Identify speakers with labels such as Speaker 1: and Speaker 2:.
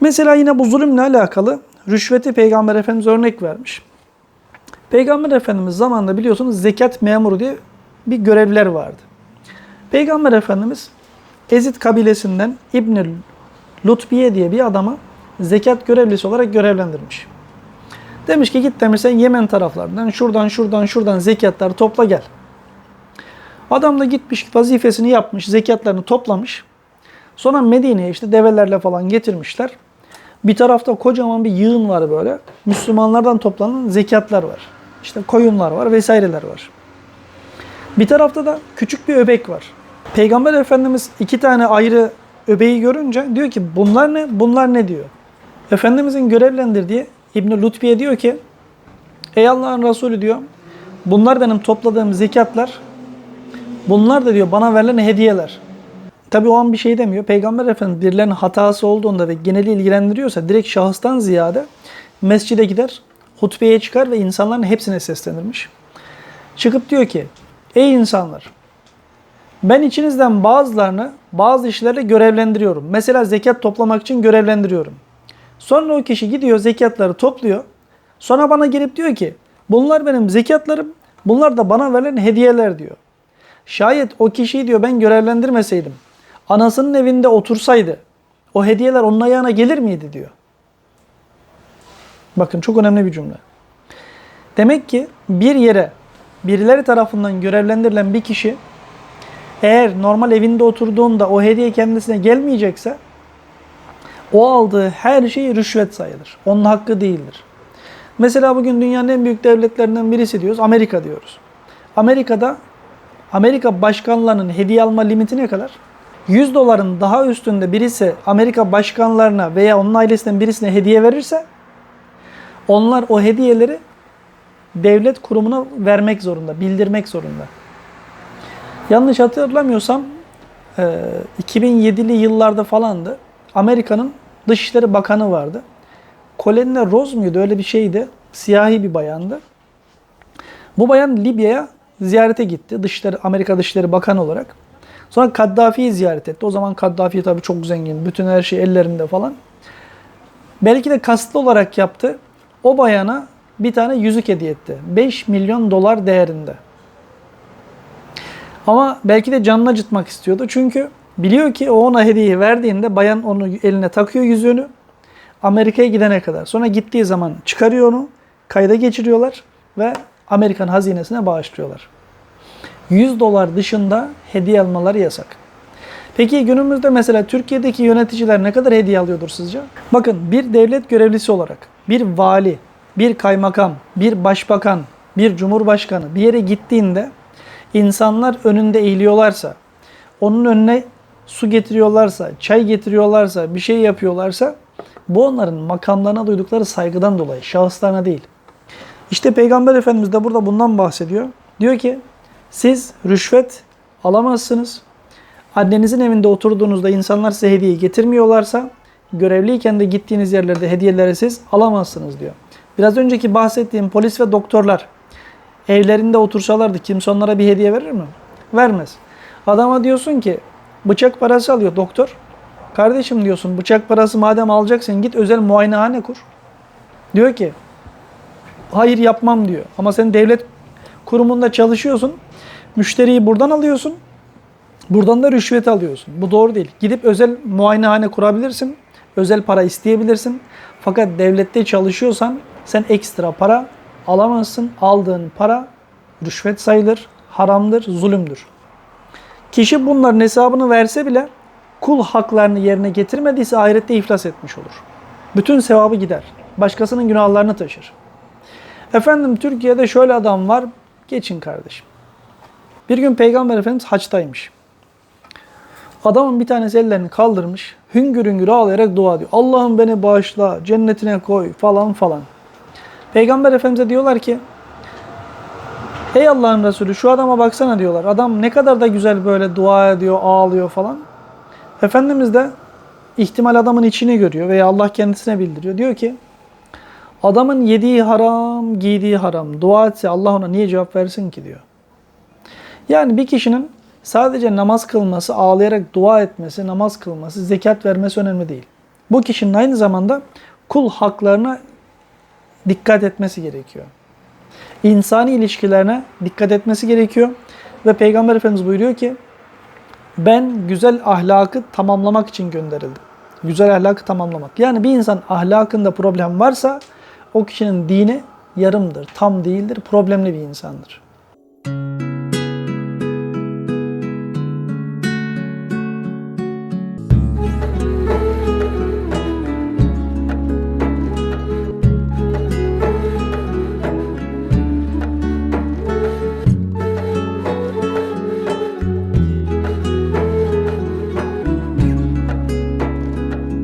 Speaker 1: Mesela yine bu zulümle alakalı rüşveti Peygamber Efendimiz örnek vermiş. Peygamber Efendimiz zamanında biliyorsunuz zekat memuru diye bir görevliler vardı. Peygamber Efendimiz Ezid kabilesinden İbn Lutbiye diye bir adamı zekat görevlisi olarak görevlendirmiş. Demiş ki git demiş sen Yemen taraflarından şuradan şuradan şuradan zekatları topla gel. Adam da gitmiş vazifesini yapmış, zekatlarını toplamış. Sonra Medine'ye işte develerle falan getirmişler. Bir tarafta kocaman bir yığın var böyle. Müslümanlardan toplanan zekatlar var. İşte koyunlar var vesaireler var. Bir tarafta da küçük bir öbek var. Peygamber Efendimiz iki tane ayrı öbeği görünce diyor ki bunlar ne? Bunlar ne diyor. Efendimizin görevlendirdiği İbn Lutbiye diyor ki Ey Allah'ın Resulü diyor bunlar benim topladığım zekatlar bunlar da diyor bana verilen hediyeler. Tabi o an bir şey demiyor. Peygamber Efendimiz birilerinin hatası olduğunda ve geneli ilgilendiriyorsa direkt şahıstan ziyade mescide gider, hutbeye çıkar ve insanların hepsine seslenirmiş. Çıkıp diyor ki, ey insanlar ben içinizden bazılarını bazı işlerle görevlendiriyorum. Mesela zekat toplamak için görevlendiriyorum. Sonra o kişi gidiyor zekatları topluyor. Sonra bana gelip diyor ki bunlar benim zekatlarım, bunlar da bana verilen hediyeler diyor. Şayet o kişiyi diyor ben görevlendirmeseydim, anasının evinde otursaydı o hediyeler onun ayağına gelir miydi diyor. Bakın çok önemli bir cümle. Demek ki bir yere birileri tarafından görevlendirilen bir kişi eğer normal evinde oturduğunda o hediye kendisine gelmeyecekse o aldığı her şey rüşvet sayılır. Onun hakkı değildir. Mesela bugün dünyanın en büyük devletlerinden birisi diyoruz. Amerika diyoruz. Amerika'da Amerika başkanlarının hediye alma limiti ne kadar? 100 doların daha üstünde birisi Amerika başkanlarına veya onun ailesinden birisine hediye verirse onlar o hediyeleri devlet kurumuna vermek zorunda, bildirmek zorunda. Yanlış hatırlamıyorsam 2007'li yıllarda falandı. Amerika'nın Dışişleri Bakanı vardı. Colin Rose muydu? Öyle bir şeydi. Siyahi bir bayandı. Bu bayan Libya'ya ziyarete gitti. Dışişleri, Amerika Dışişleri Bakanı olarak. Sonra Kaddafi'yi ziyaret etti. O zaman Kaddafi tabii çok zengin. Bütün her şey ellerinde falan. Belki de kasıtlı olarak yaptı. O bayana bir tane yüzük hediye etti. 5 milyon dolar değerinde. Ama belki de canını acıtmak istiyordu. Çünkü biliyor ki o ona hediyeyi verdiğinde bayan onu eline takıyor yüzüğünü. Amerika'ya gidene kadar. Sonra gittiği zaman çıkarıyor onu. Kayda geçiriyorlar ve Amerikan hazinesine bağışlıyorlar. 100 dolar dışında hediye almaları yasak. Peki günümüzde mesela Türkiye'deki yöneticiler ne kadar hediye alıyordur sizce? Bakın bir devlet görevlisi olarak bir vali, bir kaymakam, bir başbakan, bir cumhurbaşkanı bir yere gittiğinde insanlar önünde eğiliyorlarsa, onun önüne su getiriyorlarsa, çay getiriyorlarsa, bir şey yapıyorlarsa bu onların makamlarına duydukları saygıdan dolayı, şahıslarına değil. İşte Peygamber Efendimiz de burada bundan bahsediyor. Diyor ki siz rüşvet alamazsınız. Annenizin evinde oturduğunuzda insanlar size hediye getirmiyorlarsa görevliyken de gittiğiniz yerlerde hediyeleri siz alamazsınız diyor. Biraz önceki bahsettiğim polis ve doktorlar evlerinde otursalardı kimse onlara bir hediye verir mi? Vermez. Adama diyorsun ki bıçak parası alıyor doktor. Kardeşim diyorsun bıçak parası madem alacaksın git özel muayenehane kur. Diyor ki hayır yapmam diyor. Ama sen devlet kurumunda çalışıyorsun. Müşteriyi buradan alıyorsun. Buradan da rüşvet alıyorsun. Bu doğru değil. Gidip özel muayenehane kurabilirsin. Özel para isteyebilirsin. Fakat devlette çalışıyorsan sen ekstra para alamazsın. Aldığın para rüşvet sayılır, haramdır, zulümdür. Kişi bunların hesabını verse bile kul haklarını yerine getirmediyse ahirette iflas etmiş olur. Bütün sevabı gider. Başkasının günahlarını taşır. Efendim Türkiye'de şöyle adam var. Geçin kardeşim. Bir gün Peygamber Efendimiz haçtaymış. Adamın bir tanesi ellerini kaldırmış. Hüngür hüngür ağlayarak dua ediyor. Allah'ım beni bağışla, cennetine koy falan falan. Peygamber Efendimiz'e diyorlar ki Ey Allah'ın Resulü şu adama baksana diyorlar. Adam ne kadar da güzel böyle dua ediyor, ağlıyor falan. Efendimiz de ihtimal adamın içini görüyor veya Allah kendisine bildiriyor. Diyor ki adamın yediği haram, giydiği haram. Dua etse Allah ona niye cevap versin ki diyor. Yani bir kişinin sadece namaz kılması, ağlayarak dua etmesi, namaz kılması, zekat vermesi önemli değil. Bu kişinin aynı zamanda kul haklarına dikkat etmesi gerekiyor. İnsani ilişkilerine dikkat etmesi gerekiyor. Ve Peygamber Efendimiz buyuruyor ki ben güzel ahlakı tamamlamak için gönderildim. Güzel ahlakı tamamlamak. Yani bir insan ahlakında problem varsa o kişinin dini yarımdır, tam değildir, problemli bir insandır.